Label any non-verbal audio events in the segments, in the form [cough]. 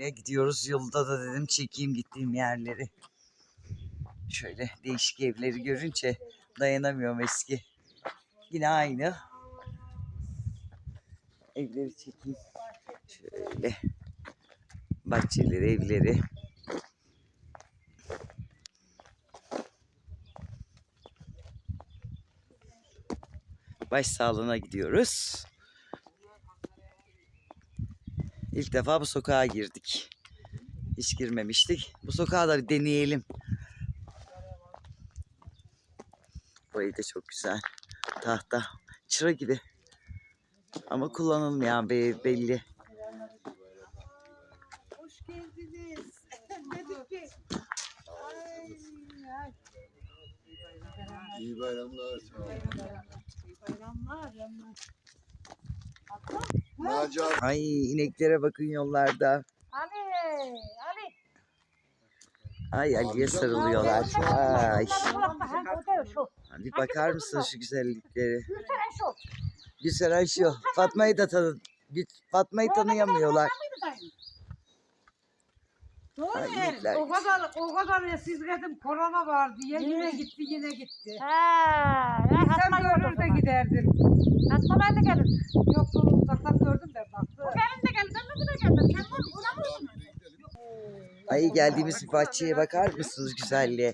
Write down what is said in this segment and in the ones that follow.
Şöyle gidiyoruz yolda da dedim çekeyim gittiğim yerleri. Şöyle değişik evleri görünce dayanamıyorum eski. Yine aynı. Evleri çekeyim. Şöyle. Bahçeleri, evleri. Başsağlığına gidiyoruz. İlk defa bu sokağa girdik. Hiç girmemiştik. Bu sokağa da bir deneyelim. Bu ev de çok güzel. Tahta. Çıra gibi. Ama kullanılmayan bir ev belli. Hoş geldiniz. [laughs] Dedik ki. Ay, ay. İyi bayramlar. Sağ olun. İyi bayramlar. bayramlar. Nacar. Ay ineklere bakın yollarda. Ali, Ali. Ay Ali'ye sarılıyorlar. Ay. şu. Bir bakar mısın şu güzellikleri? Gülseren şu. Gülseren şu. Fatma'yı da tanı Fatma'yı tanıyamıyorlar. Ay, inekler. O kadar o kadar siz dedim korona var diye yine gitti yine gitti. Ha, Sen Fatma görür gördüm. de giderdin. Fatma ben de geldim. Yok dur uzaktan gördüm de baktı. Gelin de geldim. Ben de buraya geldim. Sen var buna mı? Ay geldiğimiz bir bahçeye bakar mısınız güzelliğe?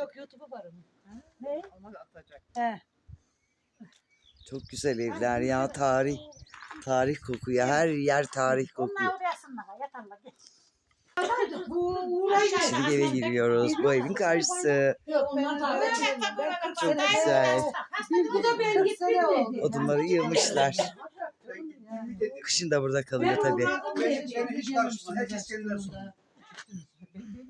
Yok YouTube'u var onun. Ne? He. Çok güzel evler ya tarih. Tarih kokuyor. Her yer tarih kokuyor. Onlar oraya yatsınlar. Yatarlar. Şimdi eve giriyoruz. Bu evin karşısı. Çok güzel. Bu da ben gittim. Odunları yığmışlar. Kışın da burada kalıyor tabii. hiç karışma. Herkes kendinden sonra.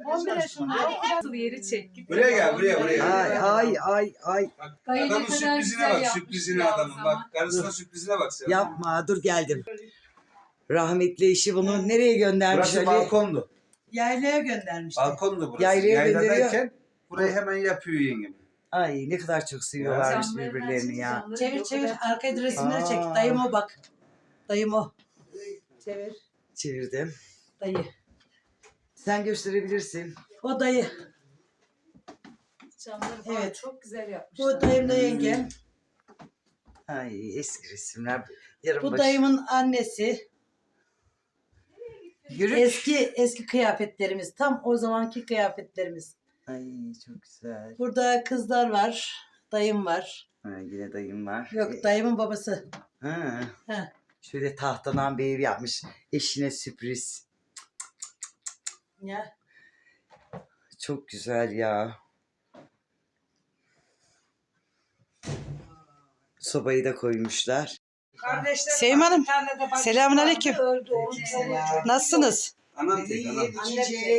11 yaşında. Nasıl yeri çek. Buraya gel buraya buraya. Ay ay ay ay. Adamın sürprizine bak sürprizine adamın bak. Karısına sürprizine bak sen. Yapma dur geldim. Rahmetli eşi bunu nereye göndermiş Burası Ali? balkondu. Yaylaya göndermişti. Balkondu burası. Yaylaya Yayladayken burayı hemen yapıyor yengem. Ay ne kadar çok seviyorlarmış birbirlerini ya. Çevir çevir arkaya resimleri çek. Aa. Dayım o bak. Dayım o. Çevir. Çevirdim. Dayı. Sen gösterebilirsin. O dayı. Camları falan Evet. çok güzel yapmışlar. Bu dayımla yengem. Ay eski resimler. Yarın Bu baş- dayımın annesi. Yürü. Eski eski kıyafetlerimiz. Tam o zamanki kıyafetlerimiz. Ay çok güzel. Burada kızlar var. Dayım var. Ha, yine dayım var. Yok dayımın babası. Ha. Ha. Şöyle tahtadan bir ev yapmış. Eşine sürpriz. Ya. Çok güzel ya. Sobayı da koymuşlar. Kardeşler Sevim Hanım, bir tane de bacısı selamünaleyküm. vardı, öldü, onun çoluğu çocuğu. Nasılsınız? Anam tek anam.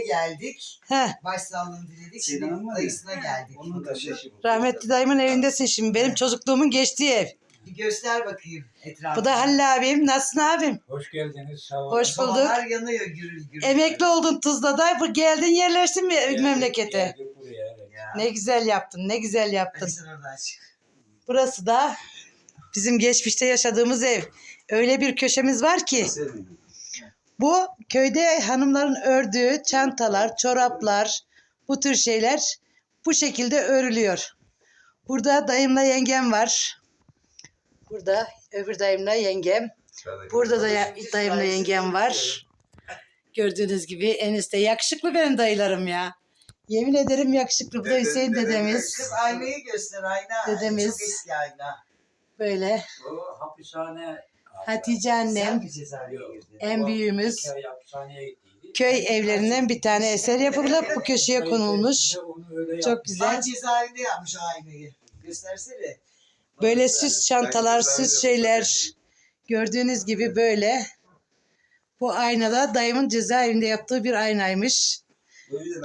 Geldik. He. Başsağlığını diledik. Şimdi hanım var ya. dayısına geldik. Onun da şeşi bu. Rahmetli dayımın evindesin şimdi. Benim çocukluğumun geçtiği ev. Bir göster bakayım etrafı. Bu da Halil abim. Nasılsın abim? Hoş geldiniz. Sağ olun. Hoş bulduk. Sobalar yanıyor gürül gürül. Emekli oldun Tuzla'da. Bu geldin yerleştin mi Geldik, memlekete? geldik buraya, evet. Ya. Ne güzel yaptın. Ne güzel Hadi yaptın. sen oradan çık. Burası da bizim geçmişte yaşadığımız ev. Öyle bir köşemiz var ki bu köyde hanımların ördüğü çantalar, çoraplar, bu tür şeyler bu şekilde örülüyor. Burada dayımla yengem var. Burada öbür dayımla yengem. Burada da ya- dayımla yengem var. Gördüğünüz gibi enişte yakışıklı benim dayılarım ya. Yemin ederim yakışıklı. Bu da Hüseyin dedemiz. Kız aynayı göster ayna. Dedemiz. Çok eski ayna. Böyle. O hapishane. Hatice annem. mi cezaevine girdin? En büyüğümüz. Köy hapishaneye gittiydi. Köy evlerinden bir tane eser yapılıp bu köşeye konulmuş. Onu öyle Çok güzel. cezaevinde yapmış aynayı. Göstersene. Böyle süs çantalar, süs şeyler. Gördüğünüz gibi böyle. Bu aynada dayımın cezaevinde yaptığı bir aynaymış.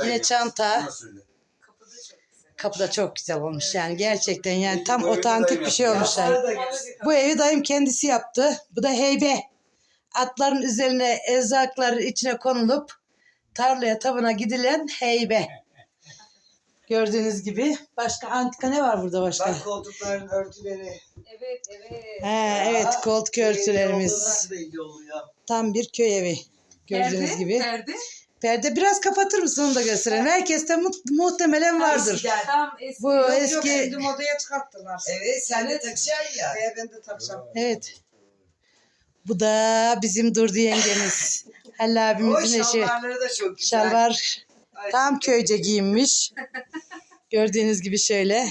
Yine çanta. Kapıda çok güzel olmuş yani gerçekten yani tam otantik bir şey olmuş yani. Bu evi dayım kendisi yaptı. Bu da heybe. Atların üzerine erzaklar içine konulup tarlaya tabuna gidilen heybe. Gördüğünüz gibi. Başka antika ne var burada başka? Bak koltukların örtüleri. Evet evet. He, evet koltuk örtülerimiz. Tam bir köy evi. Gördüğünüz Perde, gibi. Perde. Perde biraz kapatır mısın onu da gösterelim. Herkeste mu- muhtemelen vardır. Eskiden. Tam eski. Bu Yok yok eski şimdi modaya çıkarttılar. Evet sen de takacaksın ya. Ee, ben de takacağım. evet. Bu da bizim Durdu yengemiz. Halil O abimizin eşi. şalvarları da çok güzel. Şalvar Ay, tam köyce giyinmiş. Gördüğünüz gibi şöyle.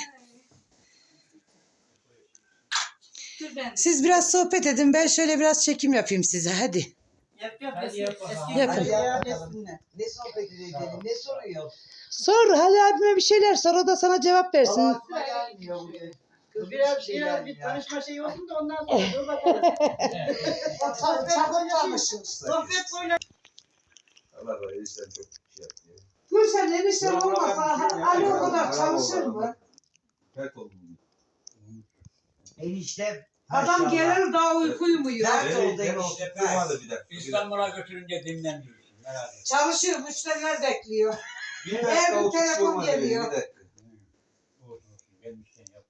Dur ben. Siz biraz sohbet edin. Ben şöyle biraz çekim yapayım size. Hadi. Yap yap. Hadi eski- yap bakalım. eski- Yapın. Hadi yap bakalım. Ne sohbet edelim, ne soruyor? Sor Halil abime bir şeyler. Sor o da sana cevap versin. Allah aklıma gelmiyor bugün. Kız Biraz, bir şey biraz bir tanışma şeyi olsun da ondan sonra dur bakalım. [laughs] Sohbet koyuyorsun. Sohbet koyuyorsun. Allah Allah enişten çok şey yaptı ya. Gülşen enişten olmasa Ali o kadar çalışır mı? Pert oldum. Enişte Adam gelir daha uyku uyumuyor. Dert Evet, oldu enişte. işte durmadı bir dakika. Bir dakika. İstanbul'a götürünce dinlendirirsin. Merak etme. Çalışıyor müşteriler bekliyor. Bir Eğer dakika bir oturuş telefon geliyor. Bir dakika. Olsun olsun. Gelmişken yaparız.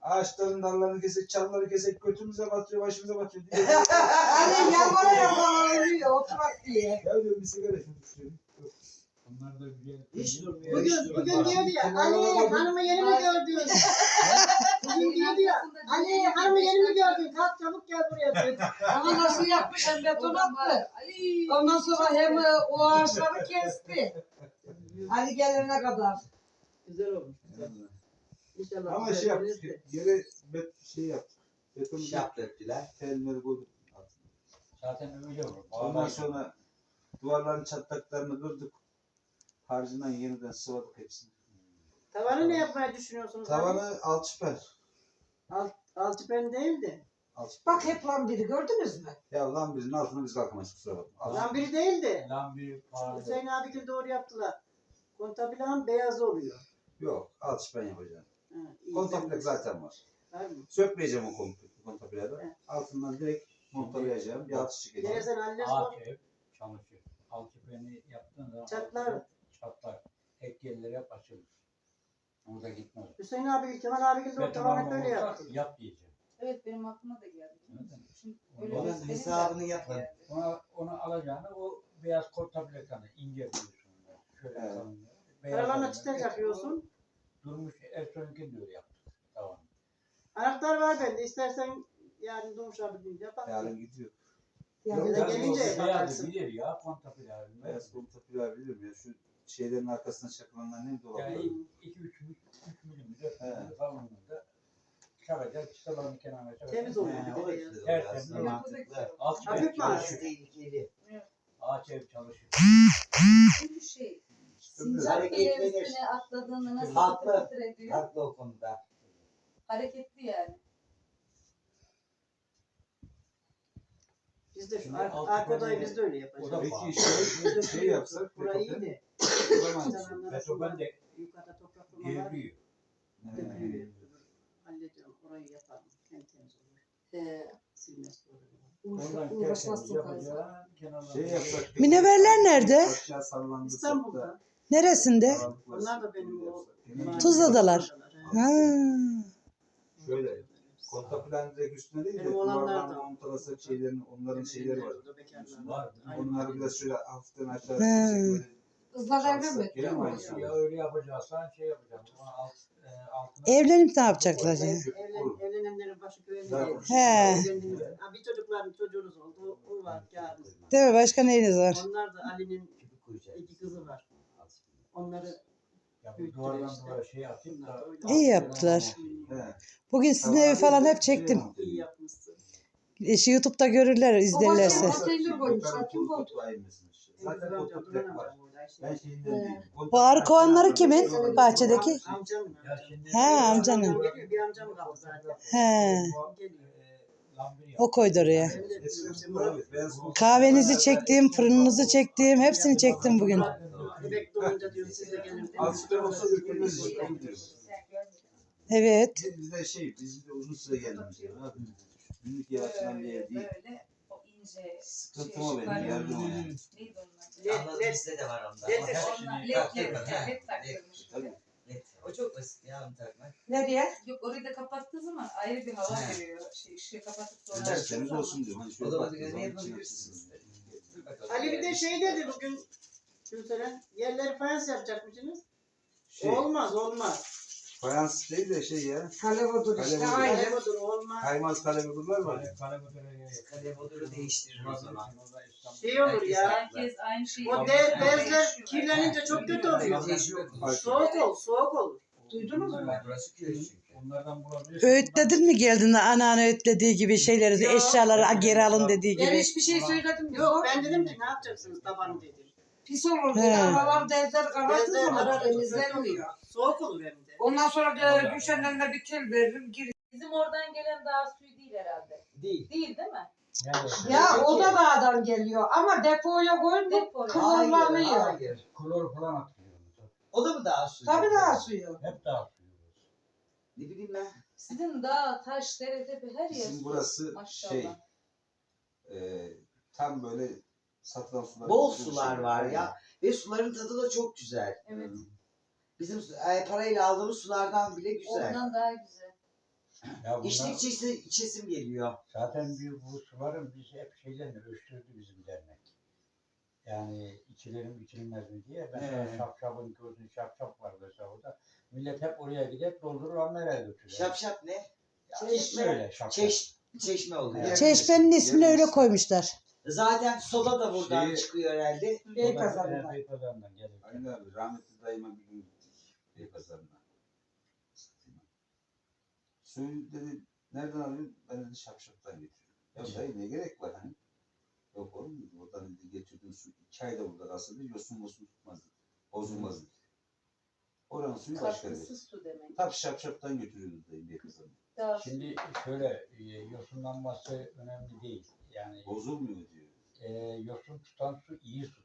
Ağaçların dallarını kesek, çalları kesek, götümüze batıyor, başımıza batıyor. diye. Ali yamara yamara ölüyor oturak diye. ya diyorum bir sigara şunu düşürelim. Bunlar da güzel. Hiç durmuyor. Bugün, hiç bugün durmuyor. diyordu ya, Ali hanımı yeni mi gördün? [laughs] bugün diyordu ya, Ali hanımı yeni mi gördün? Kalk çabuk gel buraya. Ama nasıl yapmış hem beton attı. Ondan sonra hem e, o ağaçları kesti. Ali gelene kadar. Güzel olmuş. İnşallah. Ama şey yaptık, yere bet, şey yaptık. Betonu Şap döktüler. telleri koyduk. Zaten öyle olur. Ondan sonra duvarların çatlaklarını kırdık. Harcından yeniden sıvadık hepsini. Tavanı ne yapmayı düşünüyorsunuz? Tavanı alçıper. Alt, alçıpen değil de. Alçıper. Bak hep lan biri gördünüz mü? Ya lan birinin altına biz kalkamayız kusura bakma. Al. Lan biri değil de. Lan bir bağlı. Hüseyin abi gibi doğru yaptılar. Kontabilan beyaz oluyor. Yok alçıpen yapacağım. Ha, iyi. Zaten var. Var mı? Sökmeyeceğim o kontapleden. Evet. Altından direkt montalayacağım. Bir alçı çıkacağım. Gelirsen Ali'ne Ağaç sor. ev çalışır. Alçıpeni yaptığın zaman Çatlar. Çatlar. Ek yerleri hep açılır. Burada gitmez. Hüseyin abi, Kemal abi gibi o Beton tavanı alma böyle olsa yaptı. Yap diyeceğim. Evet benim aklıma da geldi. Şimdi öyle Onun benim de hesabını yapın. geldi. Ona, onu alacağını o beyaz kol tabletanı ince buluyorsun. Şöyle Evet. kalın. Beyaz Paralarla kalın. çiçek yapıyorsun. Durmuş Ersoy'unki öyle yaptı. Tamam. Anahtar var bende. İstersen yani Durmuş abi deyince yaparsın. Yarın gidiyor. Yani Yok, de yarın gelince olsun. Beyaz bakarsın. bilir ya kontaplar. Beyaz kontapiler bilirim ya. Şu şeylerin arkasına çakılanlar ne dolapları. Yani 2-3 milimetre He. kalınlığında çakacak çıtalarını kenara çakacak. Temiz oluyor bir o de da ya. güzel oluyor aslında evet. mantıklı. Ağaç Hafif ev mi Biraz çalışır. tehlikeli. Ağaç ev çalışır. Çünkü şey. Sincap üstüne atladığında nasıl Haklı. fıtır fıtır ediyor? Haklı o konuda. Hareketli yani. Biz de şu Şimdi ar- altı arka tane odayı biz de öyle O yapacağız. da Peki şey, şey yapsak. Burayı iyi de. Bulamaz. Cananlara Betopen sular, de Yukarıda topraklama var. evriliyor. Dökülüyor. Hallediyorum. Orayı yaparım. En temiz olur. Ee, Silmez. Şey yapsak. Münevverler nerede? Aşağı. İstanbul'da. Neresinde? Onlar da benim o. Tuzla'dalar. Ha. Şöyle. Kontapilen direkt üstüne değil de da. montalasak şeylerin, onların şeyleri var. Onları biraz şöyle hafiften aşağı He. Böyle Kızlar evlenmedi. Gene mi Ya öyle yapacaksan şey yapacaksın. Ona alt, e, altına Evlenip ne yapacaklar ya? Evlen, evlenenlerin başı güvenli değil. He. Ha, bir çocukların çocuğunuz oldu. O, o var. Yarın. Değil mi? Başka neyiniz var? Onlar da Ali'nin iki kızı var. Onları ya bu Büyüttüler duvardan işte. duvara şey atayım da. İyi yaptılar. Bugün sizin evi falan hep çektim. iyi yapmışsın. Eşi YouTube'da görürler, izlerlerse. Babası- Konteyner koymuşlar, kim koydu? Zaten Zaten kontaplek var. Ben şeyinden değilim. Bu arı kovanları kimin? Bahçedeki. Amcamın. He, amcanın. Bir amcam kaldı zaten. He. O koydu oraya. Kahvenizi çektim, fırınınızı çektim, hepsini çektim bugün. bebek doğunca diyor siz de gelin. Azıcık olsa ürkülmez. Evet. Biz de şey, biz de uzun süre yapayım? Günlük yaşanan bir ev değil. Böyle o ince Sıkıntım o benim, yardım o adı? Anladım bizde de var onda. Led- led- led taktırma, led led taktırmış. Led. O çok basit ya onu takmak. Nereye? Yok orayı da kapattığı zaman ayrı bir hava veriyor. Şey, ışığı kapatıp sonra Tertemiz olsun diyorum. Hani O şöyle gene zaman sızsın. Ali bir de şey dedi bugün. Gülseren yerleri fayans yapacakmışsınız. Şey, Olmaz olmaz. Fayans değil de şey ya. Kalevodur işte Kalevodur. aynı. Öyle budur olmaz. Kaymaz kalemurlar var ya. Kaleboduru değiştirir o zaman. Şey olur ya. Herkes aynı şeyi O de, bezler kirlenince çok kötü oluyor. Soğuk ol, soğuk olur. Duydunuz mu? Burası köy çünkü. Onlardan bulabilirsin. Öğütledin mi geldiğinde anneanne öğütlediği gibi şeyleri, Yok. eşyaları geri alın dediği Ben gibi. hiçbir şey söyledim mi? Yok ben dedim ki ne yapacaksınız tabanı dedim. Pis olur He. Aralar derler karardığı Bezler zaman karar temizlenmiyor. Soğuk olur hem de. Ondan sonra da düşenlerine bir tel veririm gir. Bizim oradan gelen daha suyu değil herhalde. Değil. Değil değil mi? Nerede? Ya o da dağdan geliyor ama depoya koyun bu Depoya. klorlanıyor. Hayır. Klor falan atıyor. O da mı daha suyu? Tabii daha suyu. Hep dağıtıyor. Ne bileyim ben. Sizin dağ, taş, dere, tepe her yer Bizim su. burası Maşallah. şey e, tam böyle satılan sular. Bol sular şey. var ya. Ve suların tadı da çok güzel. Evet. Bizim e, parayla aldığımız sulardan bile güzel. Ondan daha güzel. Ya bunlar, İçtikçe işte içesim geliyor. zaten bir bu suların biz hep şeyden ölçtürdü bizim dernek. Yani içilir mi içilmez mi diye. Mesela He. şapşapın gözü şapşap var mesela orada. Millet hep oraya gidip doldurur Amerika'ya götürüyor. Şapşap ne? Ya, çeşme. Öyle şapşap. Çeş, çeşme oluyor. Evet. Çeşmenin ismini öyle koymuşlar. Zaten soda da buradan Şeyi- çıkıyor herhalde. Beypazarı'nda. Beypazarı'ndan gelir. Aynen abi rahmetli dayıma bir gün gittik. Beypazarı'na. Suyu dedi nereden alıyorsun? Ben dedi şapşaptan getiriyorum. Ya dayı ne gerek var hani? Yok oğlum dedi. Oradan dedi getirdiğin su iki ayda burada kalsa dedi yosun mosun tutmaz dedi. Bozulmaz dedi. Oranın suyu başka dedi. Katkısız su demek. Tabii şapşaptan götürüyordu dayı Beypazarı'na. Daha Şimdi şöyle e, yosunlanması önemli değil. Yani Bozulmuyor diyor. e, yosun tutan su iyi sudur.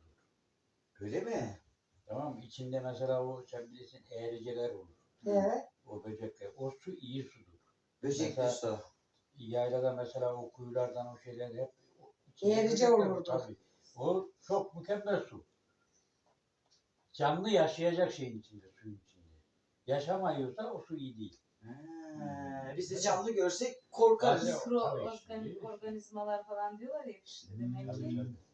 Öyle mi? Tamam mı? İçinde mesela o sen bilirsin eğriceler olur. He. O böcekler. O su iyi sudur. Böcekli Mesela- su. Yaylada mesela o kuyulardan o şeyler hep içinde Eğrice böcekler olurdu. Tabii. O çok mükemmel su. Canlı yaşayacak şeyin içinde, suyun içinde. Yaşamıyorsa o su iyi değil. Ha, biz de canlı görsek korkarız. Tabii. mikro organizmalar falan diyorlar ya işte demek Tabii, ki tabii.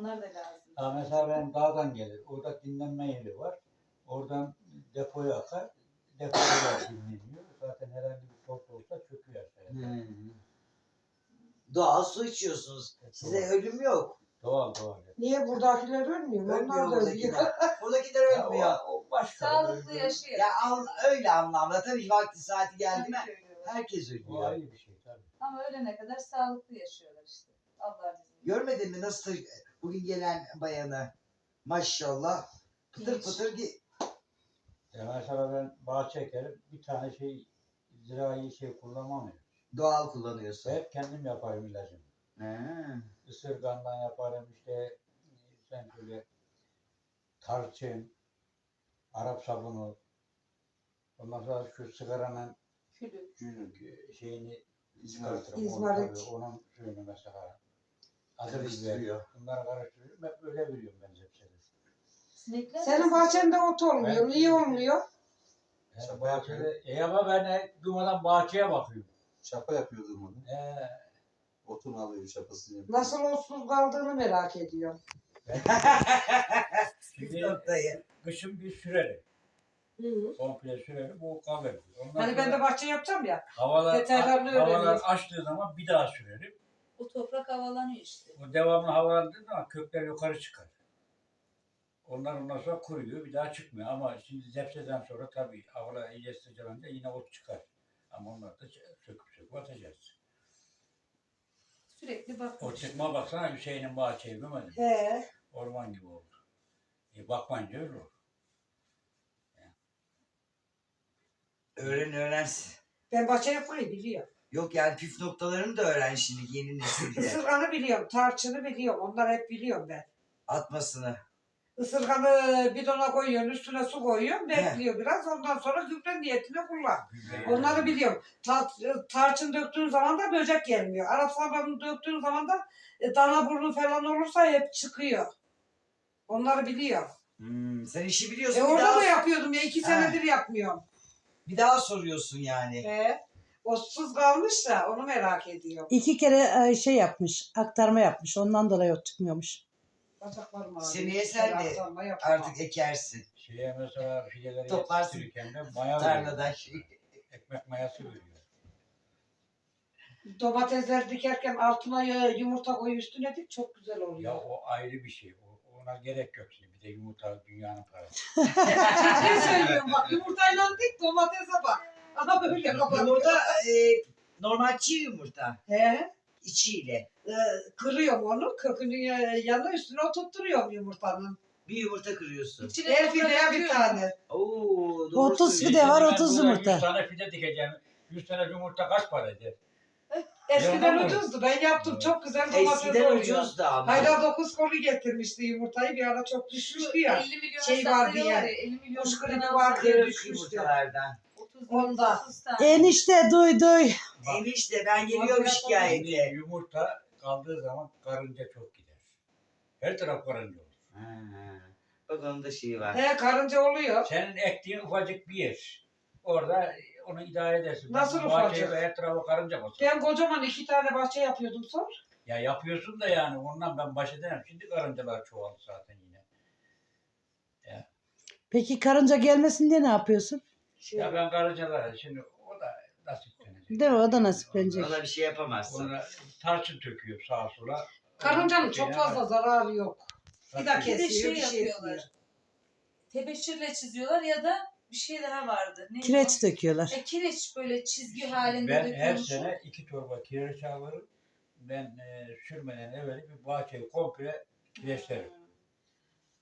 Onlar da lazım. Ha mesela ben dağdan gelir. Orada dinlenme yeri var. Oradan depoya akar. Depoda da dinleniyor. Zaten herhangi bir toz olsa çöküyor aşağıya. Hmm. Doğal su içiyorsunuz. Size ölüm yok. Doğal doğal. Niye buradakiler ölmüyor? Ölmüyor Onlar da buradakiler. [laughs] Buradakiler Ya ölmüyor. o, o başka. Sağlıklı yaşıyor. Ya an, öyle anlamda tabii vakti saati geldi mi herkes O ölüyor. ayrı bir şey tabii. Ama ölene kadar sağlıklı yaşıyorlar işte. Allah bizim. Görmedin mi nasıl bugün gelen bayanı? Maşallah. Pıtır Hiç. pıtır gi- Ya mesela ben bahçe ekerim. Bir tane şey zirai şey kullanmam. ya. doğal kullanıyorsun. Hep kendim yaparım ilacımı. Ha. Isırgandan yaparım işte sen söyle tarçın, Arap sabunu, ondan sonra şu sigaranın Külü. Gülün şeyini İzmarit. çıkartırım. İzmarit. Tabii, onun suyunu mesela. Karıştırıyor. Bunları karıştırıyorum. Hep öyle veriyorum ben zepsede. Sinekler Senin bahçende ot olmuyor. Ben- Niye olmuyor? Yani Şaka bahçede, e ama ben hep durmadan bahçeye bakıyorum. Şapa yapıyordum onu. Ee, Otunu alıyor şapasını yapıyor. Nasıl otsuz kaldığını merak ediyorum. [laughs] şimdi kışın bir sürerim. Komple sürerim. O kalır. Ondan Hani ben sonra de bahçe yapacağım ya. havalar, veterinerle havalar açtığı zaman bir daha sürerim. O toprak havalanıyor işte. O devamlı havalandığı zaman kökler yukarı çıkar. Onlar ondan sonra kuruyor, bir daha çıkmıyor. Ama şimdi zepseden sonra tabii havalar iyice sıcalanınca yine ot çıkar. Ama onları da söküp söküp atacağız. Sürekli O bakmış. çıkma baksana Hüseyin'in bahçeyi görmedin mi? He. Orman gibi oldu. E bakmayınca öyle olur. Öğren öğrensin. Ben bahçe yapmayı biliyorum. Yok yani püf noktalarını da öğren şimdi yeni nesilde. Isırganı biliyorum. Tarçını biliyorum. Onları hep biliyorum ben. Atmasını. Isırganı bidona koyuyorsun, üstüne su koyuyorsun, bekliyor biraz. Ondan sonra gübre niyetine kullan. Onları biliyorum. Ta- tarçın döktüğün zaman da böcek gelmiyor. Arap sabanını döktüğün zaman da e, dana burnu falan olursa hep çıkıyor. Onları biliyor. Hmm, sen işi biliyorsun. E bir, orada daha, da yapıyordum ya. iki Ha. senedir yapmıyorum. bir daha soruyorsun yani. E, Otsuz kalmış da onu merak ediyor. İki kere e, şey yapmış, aktarma yapmış. Ondan dolayı ot çıkmıyormuş. Bacaklarım ağrıyor. Seneye sen de Aktarma yapamam. Artık ekersin. Şeye mesela fideleri Toplarsın. yetiştirirken de maya Tarlada veriyor. şey. Ekmek mayası veriyor. Domatesler dikerken altına yumurta koy üstüne dik çok güzel oluyor. Ya o ayrı bir şey. O- Ona gerek yok şimdi. Bir de yumurta dünyanın parası. [laughs] Ciddi söylüyorum bak yumurtayla dik domatese bak. Aha böyle kapat. Yumurta e, normal çiğ yumurta. He, içiyle. e, kırıyorum onu kökünü ya- yanına üstüne oturtturuyorum yumurtanın. Bir yumurta kırıyorsun. İçine Her fideye bir tane. Oo, doğru 30 söylüyorsun. fide var, 30 burada yumurta. 100 tane fide dikeceğim. 100 tane yumurta kaç para eder? Eskiden Yok, ucuzdu ben yaptım çok güzel domates Eskiden oluyor. ucuzdu ama. Haydar 9 kolu getirmişti yumurtaya bir ara çok düşmüştü ya. 50 milyon Şey var diye. satıyorlar ya, 50 milyon Kuş liradan var diye. Kırık düşmüştü. yumurtalardan. 30 Onda. 30 tane. Enişte duy duy. Bak, Enişte ben geliyorum şikayete. Yumurta kaldığı zaman karınca çok gider. Her taraf karınca olur. Ha, Bak onun da şeyi var. He karınca oluyor. Senin ektiğin ufacık bir yer. Orada onu idare edersin. Nasıl bahçeye ufacık? ve Her tarafa karınca basar. Ben kocaman iki tane bahçe yapıyordum sonra. Ya yapıyorsun da yani ondan ben baş edemem. Şimdi karıncalar çoğaldı zaten yine. Peki karınca gelmesin diye ne yapıyorsun? Şey, Ya ben karıncalara şimdi o da nasiplenecek. Değil mi? O da nasiplenecek. Ona bir şey yapamazsın. Ona tarçın töküyor sağa sola. Karıncanın çok fazla zararı yok. Bir de Kesiyor. Bir de kesiyor şey bir şey yapıyorlar. yapıyor. Tebeşirle çiziyorlar ya da bir şey daha vardı. Neydi Kireç o? döküyorlar. E, kireç böyle çizgi halinde Ben her dökülmüş. sene iki torba kireç alırım. Ben e, sürmeden evvel bir bahçeyi komple kireçlerim.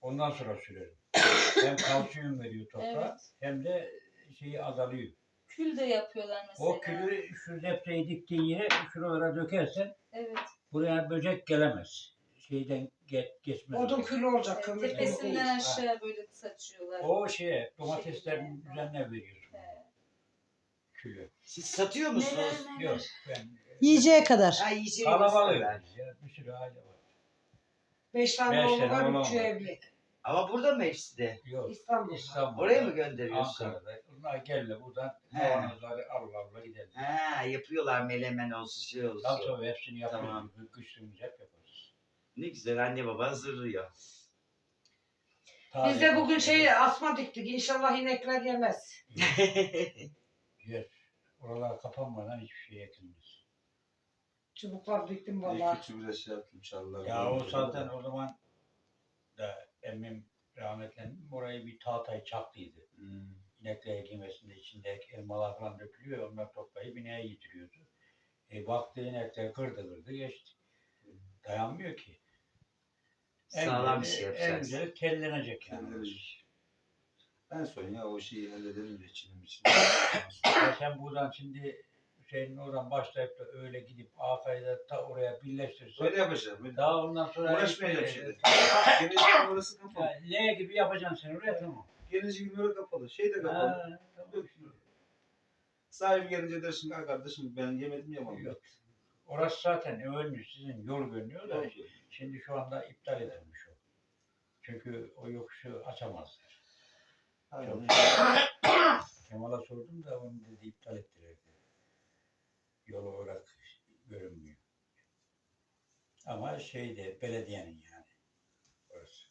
Ondan sonra sürerim. [coughs] hem kalsiyum veriyor toprağa Evet. hem de şeyi azalıyor. Kül de yapıyorlar mesela. O külü şu zepseyi diktiğin yere şuralara dökersen Evet. buraya böcek gelemez. Şeyden ge- geçmez. Odun külü olacak Evet, kömür değil. Tepesinden aşağı böyle saçıyorlar. O şeye domateslerin üzerine veriyorsun He. külü. Siz satıyor musunuz? Neler neler. Yok ben Yiyeceğe kadar. Ha yiyeceğiniz kalabalığız ya. Bir sürü aile var. Beş tane Beş oğlu tane var, oğlan var. evli. Ama burada mı hepsi de? Yok. İstanbul. İstanbul'da. Oraya mı gönderiyorsun? Ankara'da. Bunlar gelle buradan He. kavanozları Allah Allah gidelim. Ha yapıyorlar melemen olsun şey olsun. Tabii tabii hepsini yapıyoruz. Tamam. Kışlığımız hep yaparız. Ne güzel anne baba hazırlıyor. Biz de bugün şey asma diktik. İnşallah inekler yemez. Yer. Oralar kapanmadan hiçbir şey ekilmez. Çubuklar diktim vallahi. kötü biraz şey yaptım çaldılar. Ya o zaten o zaman da emmim rahmetlendi. Orayı bir tahtayı çaktıydı. Hmm. İnekler ekilmesinde içindeki elmalar falan dökülüyor. Onlar toplayıp ineğe getiriyordu. E, baktı inekler kırdı kırdı geçti. Dayanmıyor ki. En Sağlam bir şey En yapacaksın. güzeli kellenecek yani. En son ya o şeyi halledelim de içinim için. [coughs] Ya sen buradan şimdi Hüseyin'in oradan başlayıp da öyle gidip Afay'da ta oraya birleştirsen Öyle yapacağım. Öyle. daha ondan sonra Uğraşmayacağım e, şimdi. Gelecek orası kapalı. Ya, L gibi yapacaksın sen oraya tamam. Gelecek gün orası kapalı. Şey de kapalı. Ha, Yok. Sahibi gelince dersin ki "Ha kardeşim ben yemedim yemem. Yok. Orası zaten ölmüş sizin yol görünüyor da Yok. şimdi şu anda iptal edilmiş o. Çünkü o yokuşu açamazlar. Kemal'a sordum da onu dedi iptal ettiler. Yol olarak görünmüyor. Ama şeyde belediyenin yani. Orası.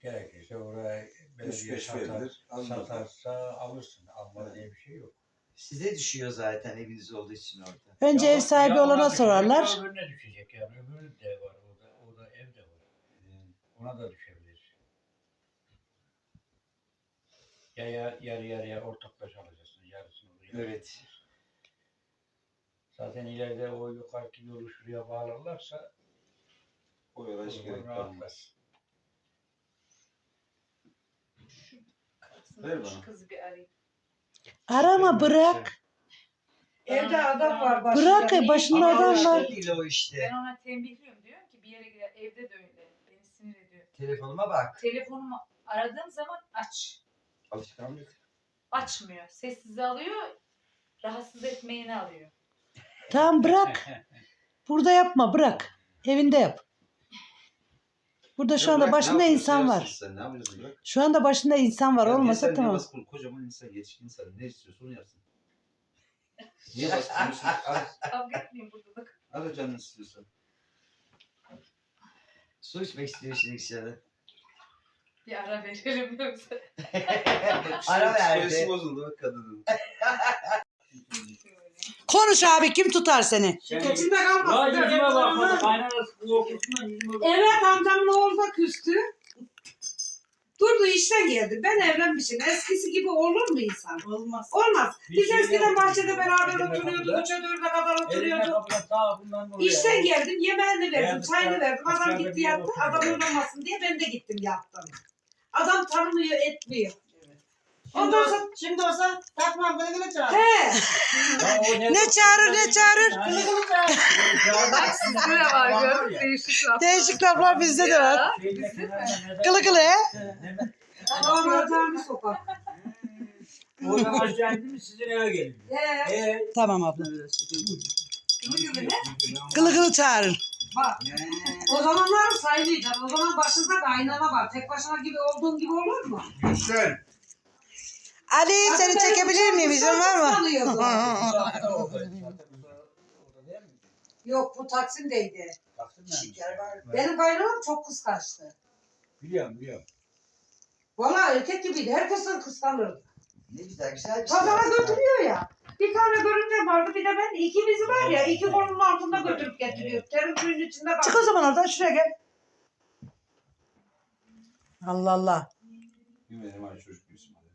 Gerekirse oraya belediye beş satar, satarsa alırsın. Almaz Evet. diye bir şey yok. Size düşüyor zaten eviniz olduğu için orada. Önce Ya- ev sahibi ya ona olana düşecek, sorarlar. ya Öbürüne düşecek yani. Öbürü de var orada. Orada ev de var. Ona da düşebilir. Ya, ya yarı yarıya ortaklaşa alacaksın. Yarısını oraya. Evet. Zaten ileride o yukarıki yolu şuraya bağlarlarsa O yola hiç gerek kalmaz. Ver bana. Kızı bir arayayım. Arama bırak. Evde adam var başında. Bırak Niye- başında Ama adam o var. işte değil o işte. Ben ona tembihliyorum diyorum ki bir yere gider. Evde de öyle. Beni sinir ediyor. Telefonuma bak. Telefonumu aradığım zaman aç. Alışkanlık. Açmıyor. Sessize alıyor. Rahatsız etmeyeni alıyor. Tamam bırak. [laughs] Burada yapma bırak. Evinde yap. Burada şu Ya anda bırak, ne başında yapıyorsun? insan var. Sen ne yapacaksın bırak. Şu anda başında insan var Ya olmasa insan tamam. kıl, kocaman insan, yetişkin insan. Ne istiyorsa onu yapsın. Niye bastırıyorsun? Al, [laughs] Kavga etmeyin burada bak. al canını istiyorsan. Su içmek istiyor şimdi inşallah. Bir ara verelim yoksa. [laughs] Ara Psikolojisi verdi. bozuldu bak kadının. Konuş abi kim tutar seni? Şirketinde Ya kalmasın. yüzüme yüzüme bakmadı. Evet amcamın oğlu da küstü. Durdu işten geldi. Ben evlenmişim. Eskisi gibi olur mu insan? Olmaz. Olmaz. Bir Biz şey eskiden bahçede beraber oturuyorduk. kapıda. Üçe dörde kadar oturuyorduk. bundan oraya. İşten geldim. Yemeğini verdim. Çayını verdim. Adam aşağıda gitti bir yattı. oturuyor. Adam uyumamasın diye ben de gittim yattım. Adam tanımıyor etmiyor. Şimdi, Ondan olsa, şimdi olsa takmam gılı gılı çağır. he. Ne çağırır, ne çağırır? Gılı gılı çağır. Bak sizde de var gördün değişik laflar. Değişik laflar bizde de var. Gılı gılı he? Allah'ım bir sokak. Oradan aşağı indi mi sizin eve gelin. He. Ee, Tamam abla. Gibi gibi ne? Gılı gılı çağırın. Bak. O zamanlar sayılacaksın. O zaman başında kaynana var. Tek başına gibi olduğun gibi olur mu? Gülşen. Ali seni çekebilir miyim? İzin var mı? [laughs] Yok bu Taksim'deydi. Baktın mı? Şeker var mı? Benim kaynanam çok kıskançtı. Biliyorum biliyorum. Valla erkek gibiydi. Herkesten kıskanırdı. Ne güzel güzel bir şey. Pazara götürüyor ya. Bir tane görünce vardı bir de ben ikimizi var ya iki kolunun altında götürüp getiriyor. Terim suyun içinde Çık bak. o zaman oradan şuraya gel. Allah Allah. Bilmedim hani çocuk.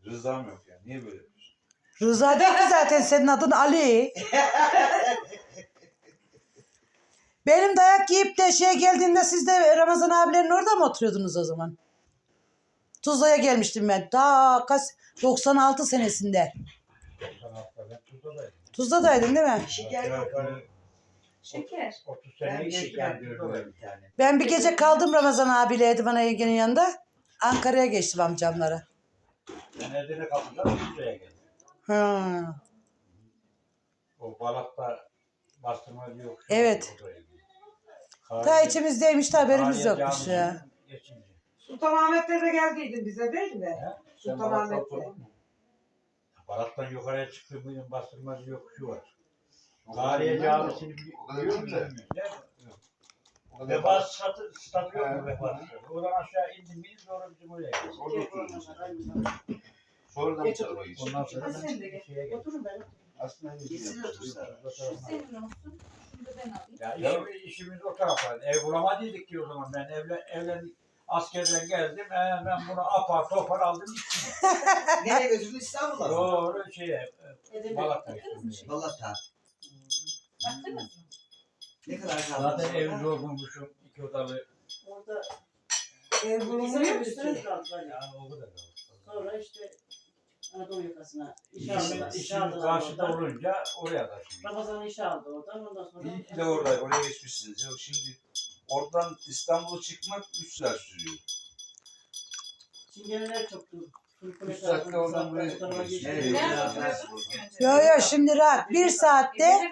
Rızam yok ya. Niye böyle yapıyorsun? Rıza değil ki zaten senin adın Ali. [laughs] Benim dayak yiyip de şeye geldiğinde siz de Ramazan abilerin orada mı oturuyordunuz o zaman? Tuzla'ya gelmiştim ben. Daha kaç 96 senesinde. Tuzla'daydın değil mi? Şeker yok? Şeker. 30 Ben şeker ben diyorum. bir tane. Ben bir gece kaldım Ramazan abiyle Edman Ege'nin yanında. Ankara'ya geçtim amcamlara. Ben Edirne kapıdan Tuzla'ya geldim. Ha. O balakta bastırmacı yok. Evet. Ta içimizdeymiş de haberimiz yokmuş ya. Sultanahmet'te de geldiydin bize değil mi? Sultanahmet'te. Balat'tan yukarıya çıktığım gün bastırmacı yok şu var. Tarihe camisini O kadar biliyor musun? da. Yok. O kadar Vefat statü, statü yok mu vefat? Oradan aşağı indim mi sonra bizim oraya. Orada oturuyorsun sen. Sonradan bu tarafa geçtin. Ondan sonra Hadi sen de ben gel. şeye geldim. Oturun ben. Aslında ne Kesin diyeceğim? otursa. Senin olsun. Şunu da ben alayım. Ya işimiz, işimiz o tarafa. Ev bulamadıydık ki o zaman. Ben evlen, evlendik. Askerden geldim. He, ben bunu apar topar aldım. [laughs] Nereye götürdün İstanbul'a mı? Doğru şeye. Edelim. Balat'a mı? Balata. Baktınız mı? Ne kadar kaldı? Zaten sonra? ev zor bulmuşum. iki odalı. Orada Ev bulunmuyor üstüne ki. Yani o kadar. kaldı. Sonra işte Anadolu yakasına iş aldılar. İş aldılar karşıda oradan. olunca oraya taşındık. Ramazan iş aldı oradan. Ondan sonra İyi ki de orada, oraya geçmişsiniz. Yok şimdi oradan İstanbul'a çıkmak 3 saat sürüyor. Çingeneler çoktu. Oradan buraya-? Yo yo şimdi rahat. Bir saatte.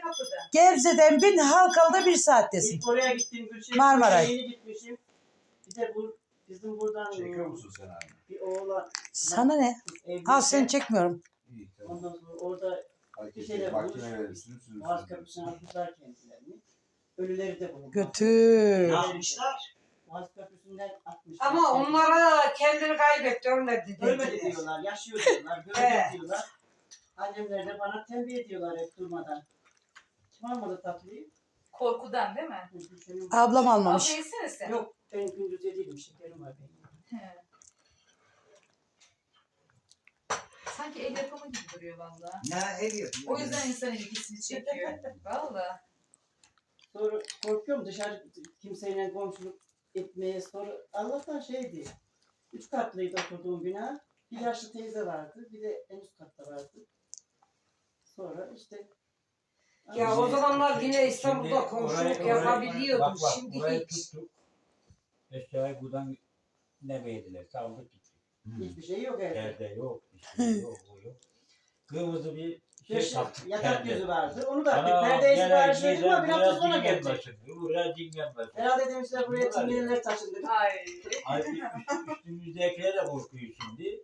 Gebze'den bin Halkalı'da bir saattesin. İlk oraya gittim Gülşen. Marmaray. Yeni gitmişim. Bir de bu bizim buradan Çekiyor musun sen abi? bir oğlan Sana ne? Ha seni çekmiyorum. İyi tamam. Ondan sonra orada Hareket şeyler sürüp Boğaz. Köprüsü'ne atmışlar kendilerini. Ölüleri de bulunmuş. Götür. Ne yapmışlar? Boğaz Köprüsü'nden atmışlar. Ama onlara kendini kaybetti ölmedi. Ölmedi dediler. diyorlar, yaşıyor diyorlar, [laughs] gördü diyorlar. Annemler de bana tembih ediyorlar hep durmadan. Kim almadı tatlıyı? Korkudan değil mi? Ablam Abla almamış. yesene sen. Yok, ben gündüz yediydim, şekerim var benim. He. Sanki el yapımı gibi duruyor valla. Ne ev yapıyor? O yüzden insan ilgisini çekiyor. [laughs] Valla. Sonra korkuyorum dışarı kimseyle komşuluk etmeye. Sonra Allah'tan şeydi. Üç katlıydı oturduğum bina. Bir yaşlı teyze vardı. Bir de en üst katta vardı. Sonra işte Ya o zamanlar yine İstanbul'da komşuluk yapabiliyordum. Şimdi orayı hiç. tuttuk. Eşyayı buradan ne verdiler? Saldık gittik. hiçbir şey yok evde. Perde yok, bir şey yok, o yok. Kırmızı bir şey Beş taktık. yatak perde. gözü vardı. Onu da Ana, perdeyi gelen sipariş verdim ama giden bir hafta sonra gelecek. Buraya dingen başladı. Herhalde demişler buraya çingeneler taşındı. Ay. Ay, üst- üstümüzdekiler de korkuyor şimdi.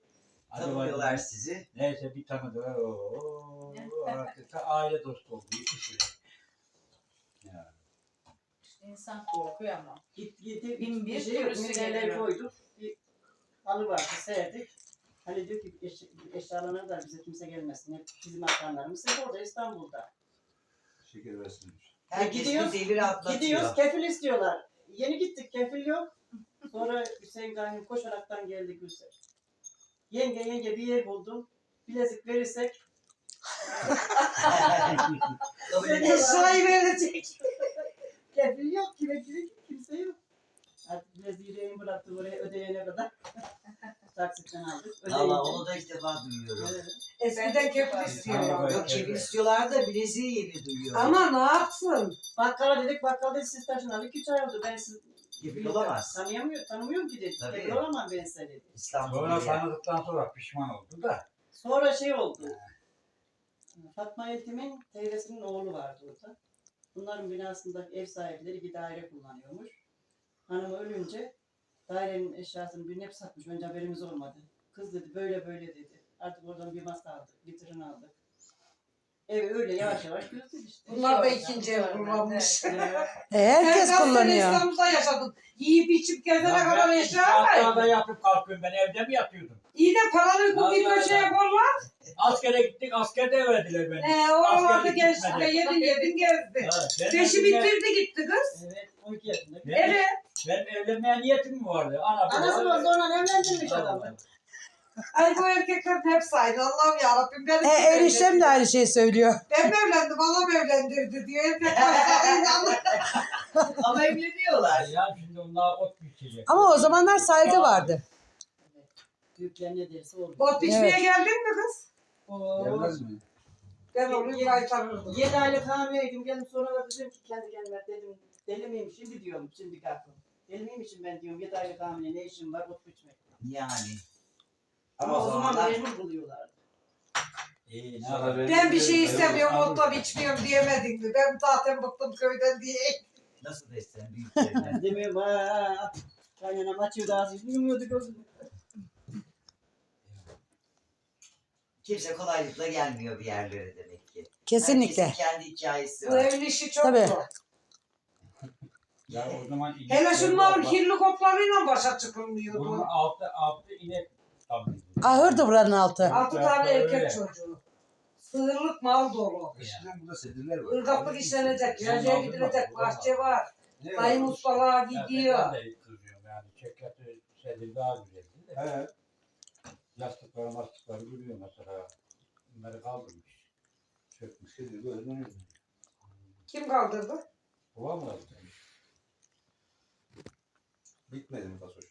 Tanımıyorlar sizi. Neyse bir tanıdılar. Oo, artık aile dostu oldu. İkisi. Ya. İşte insan korkuyor ama. Git gitti Bin bir şey yok. geliyor. koyduk. Bir halı vardı serdik. Hani diyor ki eş, eşyalarına da bize kimse gelmesin. Hep bizim akranlarımız hep orada İstanbul'da. Şeker versinler. Herkes Gidiyoruz- bir devir atlatıyor. Gidiyoruz kefil istiyorlar. Yeni gittik kefil yok. Sonra Hüseyin Gahim koşaraktan geldi Gülse. Yenge yenge bir yer buldum. Bilezik verirsek eşyayı verecek. [laughs] kefil yok kime kime kimse yok. Artık bileziği rehin bıraktım oraya ödeyene kadar. Taksitten aldık. Allah Ödeyince. onu da ilk defa duyuyorum. Evet. Eskiden Tamam, istiyorlar. Yok çevir istiyorlar da bileziği yeni duyuyorum. Ama ne yapsın? Bakkala dedik bakkal dedi siz taşınalı iki üç ay oldu. Ben siz Kefil olamaz. Tanıyamıyor, tanımıyorum ki dedi. Tabii. Kefil olamam ben size dedi. İstanbul'da. Sonra tanıdıktan sonra pişman oldu da. Sonra şey oldu. Fatma Yetim'in teyzesinin oğlu vardı orada. Bunların binasında ev sahipleri bir daire kullanıyormuş. Hanım ölünce dairenin eşyasını birine hep satmış. Önce haberimiz olmadı. Kız dedi böyle böyle dedi. Artık oradan bir masa aldık, bir tırın aldık. Ev öyle yavaş yavaş götürdü işte. Bunlar da ikinci ev kullanmış. Evet. E, herkes Sen kullanıyor. İstanbul'da yaşadın. Yiyip içip gezene Ya kadar ben eşya Hatta var. yatıp kalkıyorum ben evde mi yatıyordum? İyi de paranı bu bir Allah köşeye koylar. Askere gittik askerde verdiler beni. Ee, oralarda gitmedi. yedin yedin gezdi. Ha, ben Beşi bitirdi gitti kız. Evet, 12 yaşında. Ben, Evet. Ben evlenmeye niyetim mi vardı? Ana, Anası baba- zorla evlendirmiş adamı. Ay bu erkeklerin hepsi aynı. Allah'ım yarabbim. Ben E, eniştem de aynı şeyi söylüyor. Ben mi evlendim? Anam evlendirdi diyor. Erkekler inanır. Ama evleniyorlar. Ya şimdi onlar ot biçecek. Ama o zamanlar saygı vardı. Büyükler ne derse oldu. Bot içmeye Evet. geldin mi kız? Gelmez mi? Ben onu kaytarırdım. 7 aylık hamileydim. Geldim sonra da dedim ki kendi kendime dedim. Deli miyim şimdi diyorum. Şimdi kalktım. Deli miymişim ben diyorum. 7 aylık hamile ne işim var ot biçmek. Yani. Ama o zaman mecbur buluyorlardı. İyi, yapalım? ver- Ben bir şey istemiyorum, ver- otla içmiyorum diyemedin mi? Ben zaten bıktım köyden diye. Nasıl desem büyüklerine. Demiyorum ha. Kaynanam [laughs] açıyordu ağzını. Yumuyordu gözünü. Kimse kolaylıkla gelmiyor bir yerlere demek ki. Kesinlikle. Herkesin kendi hikayesi Bu var. evin işi çok Tabii. zor. Ya o zaman inek Hele şunların kirli koplarıyla başa Bunun çıkılmıyordu. altı, altı inek tabii. Ahırdı buranın altı. Altı tane Öyle. erkek çocuğu. Sığırlık mal dolu. Eskiden burada sedirler var. Irgatlık işlenecek, aldın gidilecek, bahçe var. Ne Dayım varmış? ustalığa gidiyor. Ben de kızıyorum yani. Çekyatı sedir daha güzeldi de. He. Yastıkları mastıkları görüyor mesela. Bunları kaldırmış. Çökmüş. Sedir böyle dönüyor. Kim kaldırdı? Mı kaldı? Bitmedi mi Fasoş?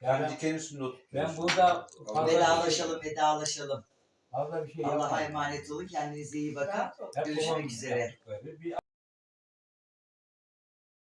Yani Yani diken üstünde oturtuyorsun. ben burada fazla, Vedalaşalım vedalaşalım. fazla bir şey Allah'a emanet olun. Kendinize iyi bakın. Görüşmek üzere.